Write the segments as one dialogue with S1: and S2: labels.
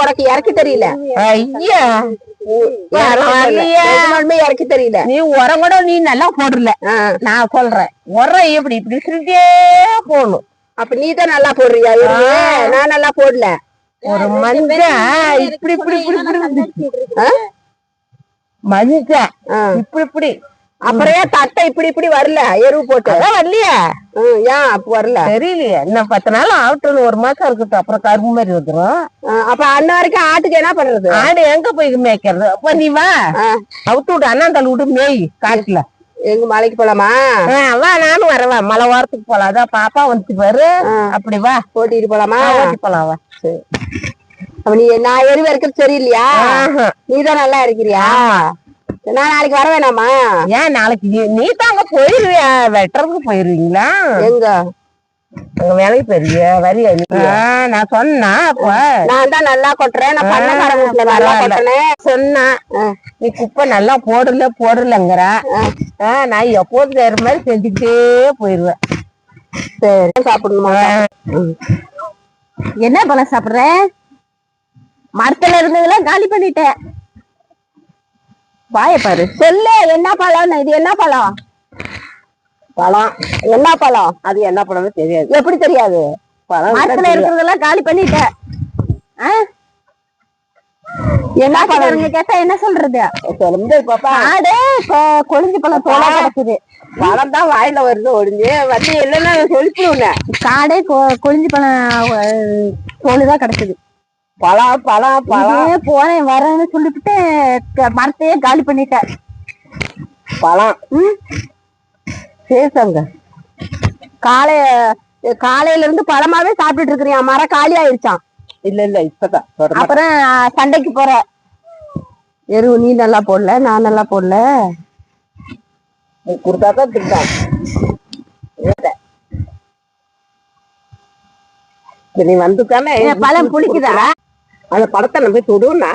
S1: உனக்கு இறக்கி தெரியல. இறக்கி தெரியல.
S2: நீ உரம் கூட நீ நல்லா போடல. நான் சொல்றேன் உரம் இப்படி இப்படி சுருட்டே போடணும்
S1: அப்ப நீ தான் நல்லா போடுறியா? நான் நல்லா போடல.
S2: ஒரு மனுஷன் இப்படி இப்படி இப்படி? மனுஷன். இப்படி இப்படி.
S1: அப்புறம் ஏன் தட்டை இப்படி இப்படி வரல? எருவு போட்டு.
S2: வரலையா.
S1: ஏன் அப்ப வரல?
S2: தெரியலையே. இன்னும் பத்து நாள் ஆகட்டும் ஒரு மாசம் இருக்கட்டும். அப்புறம் கரும்பு மாதிரி வந்துரும்.
S1: ஆ, அப்ப அண்ண வரைக்கும் ஆட்டுக்கு என்ன பண்றது?
S2: ஆடு எங்க போய் மேய்க்கிறது? அப்ப நீ வா. அவுத்து விட்டு அண்ணாந்தாள் விட்டு மேய் காட்டுல.
S1: எங்க மலைக்கு போலாமா?
S2: வா நானும் வரவா மழை வாரத்துக்கு போலாம். அதான் பாப்பா வந்துட்டு பாரு. அப்படி வா.
S1: ஓட்டிட்டு போலாமா?
S2: ஓட்டி போலாம் வா.
S1: அப்ப நீ நான் எருவு இருக்கிறது சரியில்லையா. நீ தான் நல்லா இருக்கிறியா நான் நாளைக்கு வர வேணாமா
S2: ஏன் நாளைக்கு? நீ- தாங்க போயிருவியா? வெட்டுறதுக்கு போயிருவீங்களா?
S1: எங்க?
S2: அங்க வேலைக்கு போயிருவியா? ஆ, நான் சொன்னா அப்ப.
S1: நான் தான் நல்லா கொட்டுறேன். நான் பண்ணக்கார வீட்டுல நல்லா. கொட்டினேன்
S2: சொன்னா நீ குப்பை நல்லா போடல போடலங்கிற. நான் எப்போதும் செய்யற மாதிரி செஞ்சுக்கிட்டே போயிருவேன்.
S1: சரி சாப்பிடணுமா
S2: என்ன பழம் சாப்பிடுற? மரத்துல இருந்ததெல்லாம் காலி பண்ணிட்டேன். வாய பாரு.
S1: சொல்லு என்ன பழம்? இது என்ன பழம்? பழம். என்ன பழம்?
S2: அது என்ன பழம்னு தெரியாது.
S1: எப்படி தெரியாது?
S2: பழம்
S1: மரத்துல இருக்கிறதெல்லாம் காலி பண்ணிட்டேன் ஆ? என்ன பழம்? கேட்டா என்ன சொல்றது?
S2: சொல்லுங்க பாப்பா.
S1: ஆடு இப்ப கொழிஞ்சு பழம் தோலா கிடக்குது.
S2: பழம் தான் வாயில வருது ஒடிஞ்சு வந்து இல்லைன்னா சொல்லிவிடுவேன்
S1: காடே கொழிஞ்சு பழம் தோல் தான் கிடக்குது.
S2: பழம் பழம் பழம்
S1: இதே போறேன் வரேன்னு சொல்லிவிட்டு க- மரத்தையே காலி பண்ணிட்டேன்.
S2: பழம்? பேசுங்க
S1: காலை காலையில இருந்து பழமாவே சாப்பிட்டுட்டு இருக்கிறியா மரம் காலி ஆயிடுச்சான்
S2: இல்ல இல்ல இப்பதான்.
S1: அப்புறம் சண்டைக்கு போற எருவு நீ நல்லா போடல நான் நல்லா போடல.
S2: கொடுத்தா தான் திட்டான் நீ வந்துட்டானே.
S1: ஏன் பழம் புளிக்குதா?
S2: அந்த படத்தை நம்ம போய் தொடுனா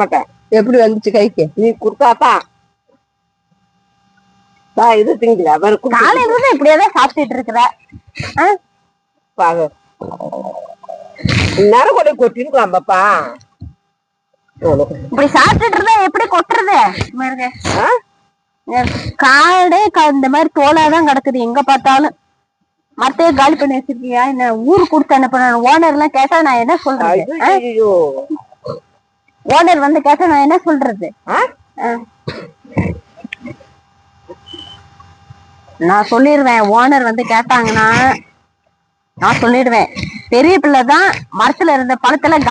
S2: மாட்டேன்
S1: எப்படி வந்துச்சு கைக்கு?
S2: நீ கொடுத்தாதான் இது திங்கல. வேற
S1: காலையில இருந்து இப்படியேதான் சாப்பிட்டுட்டு இருக்கிற?
S2: பாரு. நேரம் கொண்டு கொட்டிருக்கலாம் பாப்பா
S1: இப்படி சாப்பிட்டுட்டு இருந்தா எப்படி கொட்டுறது? காடே இந்த மாதிரி தோலாதான் கிடக்குது. எங்க பார்த்தாலும். மரத்தையே காலி பண்ணி வச்சிருக்கியா? என்ன ஊருக்கு கொடுத்து என்ன பண்ண ஓனர் எல்லாம் கேட்டா நான் என்ன சொல்றது? ஓனர் வந்து கேட்டா நான் என்ன சொல்றது. நான் சொல்லிடுவேன் ஓனர் வந்து கேட்டாங்கன்னா நான் சொல்லிடுவேன். பெரிய பிள்ளை தான் மரத்துல இருந்த பழத்துல